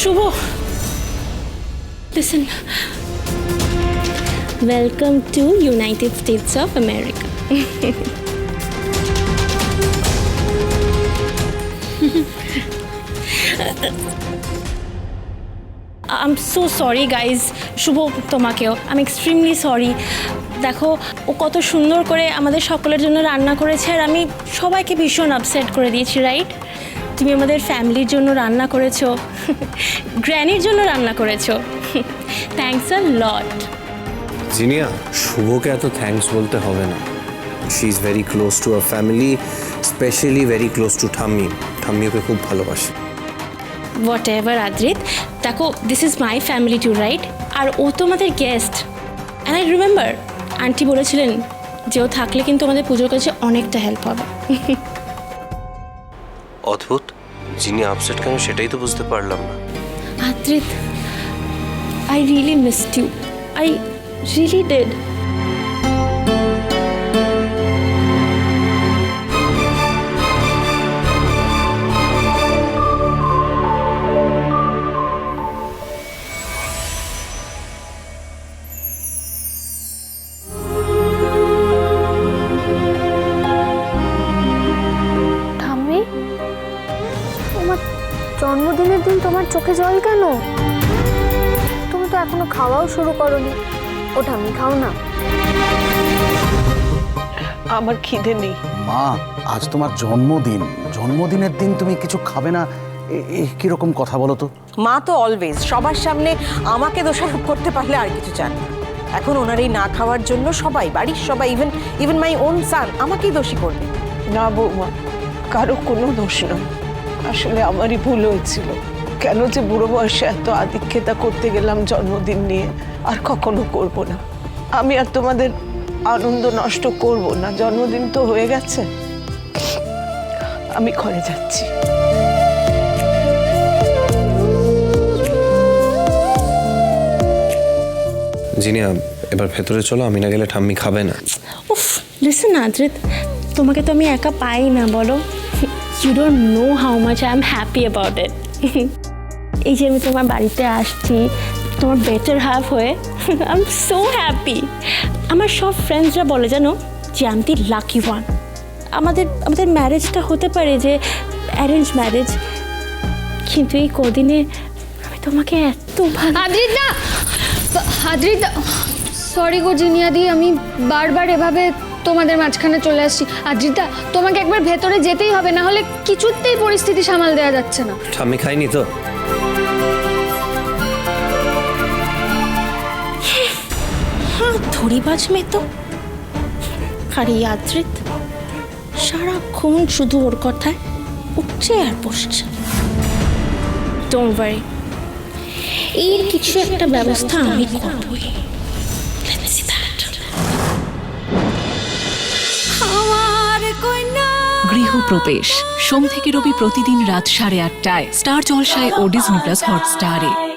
Shubho listen welcome to United States of America Am so sorry guys শুভ তোমাকেও। আমি extremely sorry দেখো, ও কত সুন্দর করে আমাদের সকলের জন্য রান্না করেছে আর আমি সবাইকে ভীষণ আপসেট করে দিয়েছি রাইট তুমি আমাদের ফ্যামিলির জন্য রান্না করেছ গ্র্যানির জন্য রান্না করেছ। থ্যাংকস আ লট জিনিয়া, শুভকে এত থ্যাঙ্কস বলতে হবে না। She is very close to a family specially very close to ঠাম্মি। ঠাম্মি ওকে খুব ভালোবাসে। হোয়াট এভার আদ্রিত দেখো this is my family too right আর ও তো আমাদের guest and I remember aunty বলেছিলেন যে ও থাকলে কিন্তু আমাদের পুজোর কাছে অনেকটা হেল্প হবে। অদ্ভুত। যিনি আপসেট কেন সেটাই তো বুঝতে পারলাম না। Adrit I really missed you I really dead জন্মদিনের দিন তোমার চোখে জল কেন? তুমি তো এখনও খাওয়াও শুরু করনি। ও ঠাম্মি খাও না। আমার খিদে নেই। মা আজ তোমার জন্মদিন। জন্মদিনের দিন তুমি কিছু খাবে না? এ- এ কীরকম কথা বলো তো? মা তো অলওয়েজ সবার সামনে আমাকে দোষারোপ করতে পারলে আর কিছু চান না। এখন ওনার এই না খাওয়ার জন্য সবাই বাড়ির সবাই even even my own son আমাকেই দোষী করবে। না বৌমা কারও কোনো দোষ নয়। আসলে আমারই ভুল হয়েছিল। কেন যে বুড়ো বয়সে এত আদিক্ষেতা করতে গেলাম জন্মদিন নিয়ে আর কখনো করব না। আমি আর তোমাদের আনন্দ নষ্ট করব না। জন্মদিন তো হয়ে গেছে। আমি ঘরে যাচ্ছি। জিনিয়া এবার ভেতরে চলো। আমি না গেলে ঠাম্মি খাবে না। উফ লিসন আদ্রিত তোমাকে তো আমি একা পাই না বলো। You don't know how much I am happy about it এই যে আমি তোমার বাড়িতে আসছি, তোমার বেটার হাফ হয়ে আই এম সো হ্যাপি আমার সব ফ্রেন্ডসরা বলে, জানো, যে আমি দি লাকি ওয়ান আমাদের আমাদের ম্যারেজটা হতে পারে যে অ্যারেঞ্জ ম্যারেজ কিন্তু এই কদিনে আমি তোমাকে এত ভালো আদ্রিতা আদ্রিতা সরি গো, জিনিয়াদি, আমি বারবার এভাবে তোমাদের মাঝখানে চলে আসছি। আদ্রিতা তোমাকে একবার ভেতরে যেতেই হবে না হলে কিছুতেই পরিস্থিতি সামাল দেওয়া যাচ্ছে না। ঠাম্মি খাইনি তো। হ্যাঁ ধরিবাজ মেয়ে তো আর এই আদ্রিত সারাক্ষণ শুধু ওর কথায় উঠছে আর বসছে। ডোন্ট ওয়ারি এর কিছু একটা ব্যবস্থা আমি করবই। গৃহপ্রবেশ। সোম থেকে রবি প্রতিদিন রাত সাড়ে আটটায়। স্টার জলসায় ও ডিজনি প্লাস হটস্টারে।